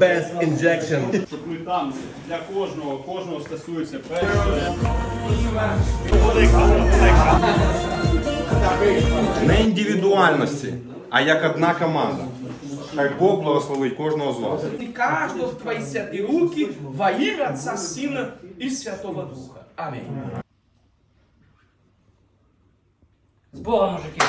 Без інжекшн. Щоб ми там для кожного, кожного стосується перше. Не індивідуальності, а як одна команда. Хай Бог благословить кожного з вас. И каждого в твои святые руки во имя Отца, Сына и Святого Духа. Аминь. З Богом, мужики.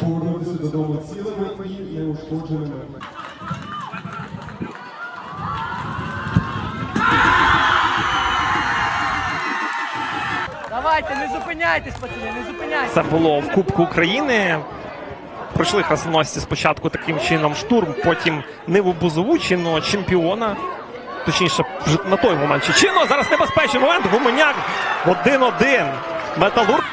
Повернутися додому цілими і неушкодженими. Давайте, не зупиняйтесь, пацани, не зупиняйтесь. Це було в Кубку України. Пройшли хрестоносці спочатку таким чином штурм, потім Ниву Бузову, чинного чемпіона. Точніше, на той момент чи. Зараз небезпечний момент. Гуменяк 1-1. Металург.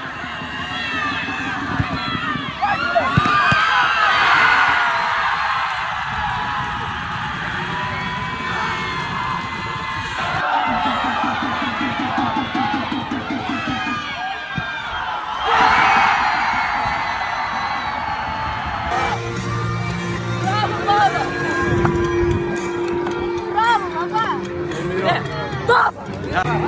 Yeah.